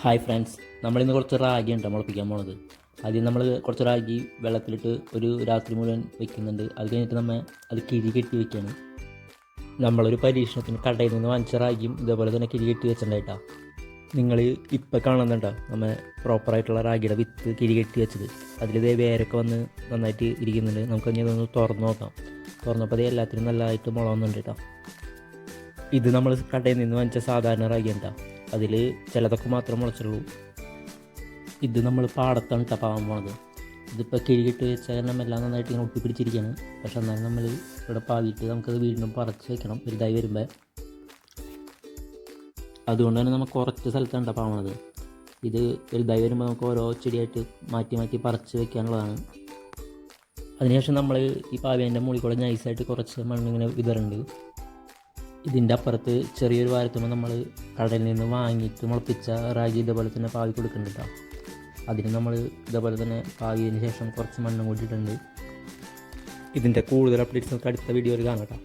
Hi friends നമ്മളിന്ന് കുറച്ച് റാഗി ഉണ്ട് മുളപ്പിക്കാൻ പോണത്. ആദ്യം നമ്മൾ കുറച്ച് റാഗി വെള്ളത്തിലിട്ട് ഒരു രാത്രി മുഴുവൻ വെക്കുന്നുണ്ട്. അത് കഴിഞ്ഞിട്ട് നമ്മൾ അത് കിരി കെട്ടി വെക്കുകയാണ് നമ്മളൊരു പരീക്ഷണത്തിന് കടയിൽ നിന്ന് വാങ്ങിച്ച റാഗിയും ഇതേപോലെ തന്നെ കിരി കെട്ടി വെച്ചിട്ടുണ്ടായിട്ടാ. നിങ്ങൾ ഇപ്പം കാണുന്നുണ്ടോ? നമ്മൾ പ്രോപ്പറായിട്ടുള്ള റാഗിയുടെ വിത്ത് കിരി കെട്ടി വെച്ചത്. അതിലിതേ വേരൊക്കെ വന്ന് നന്നായിട്ട് ഇരിക്കുന്നുണ്ട്. നമുക്ക് ഇനി അതൊന്ന് തുറന്ന് നോക്കാം. തുറന്നപ്പോൾ അത് എല്ലാത്തിനും നല്ലതായിട്ട് മുളകുന്നുണ്ട് കേട്ടോ. ഇത് നമ്മൾ കടയിൽ നിന്ന് വാങ്ങിച്ച സാധാരണ റാഗി ഉണ്ടാ അതിൽ ചിലതൊക്കെ മാത്രം മുളച്ചുള്ളൂ ഇത് നമ്മൾ പാടത്താണ് കേട്ടോ പാവാൻ പോണത്. ഇതിപ്പോൾ കിഴികിട്ട് വെച്ച എല്ലാം നന്നായിട്ട് ഇങ്ങനെ ഒട്ടി പിടിച്ചിരിക്കുകയാണ് പക്ഷെ എന്നാലും നമ്മൾ ഇവിടെ പാകിയിട്ട് നമുക്കത് വീണ്ടും പറിച്ച് വെക്കണം. വലുതായി വരുമ്പോൾ അതുകൊണ്ട് തന്നെ നമുക്ക് കുറച്ച് സ്ഥലത്താണ് കേട്ടോ പാവണത്. ഇത് വലുതായി വരുമ്പോൾ നമുക്ക് ഓരോ ചെടിയായിട്ട് മാറ്റി മാറ്റി പറിച്ച് വെക്കാനുള്ളതാണ്. അതിനുശേഷം നമ്മൾ ഈ പാവേന്റെ മുകളിൽ കൂടെ നൈസായിട്ട് കുറച്ച് മണ്ണിങ്ങനെ വിതറുന്നുണ്ട് ഇതിന്റെ അപ്പുറത്ത് ചെറിയൊരു വാരത്തുമ്പോൾ നമ്മൾ കടയിൽ നിന്ന് വാങ്ങിയിട്ട് മുളപ്പിച്ച റാഗി ഇതേപോലെ തന്നെ പാവി കൊടുക്കുന്നുണ്ട് അതിന് നമ്മൾ ഇതേപോലെ തന്നെ പാവിയതിന് ശേഷം കുറച്ച് മണ്ണും കൂട്ടിയിട്ടുണ്ട് ഇതിന്റെ കൂടുതൽ അപ്ഡേറ്റ്സ് നമുക്ക് അടുത്ത വീഡിയോയിൽ കാണാം കേട്ടോ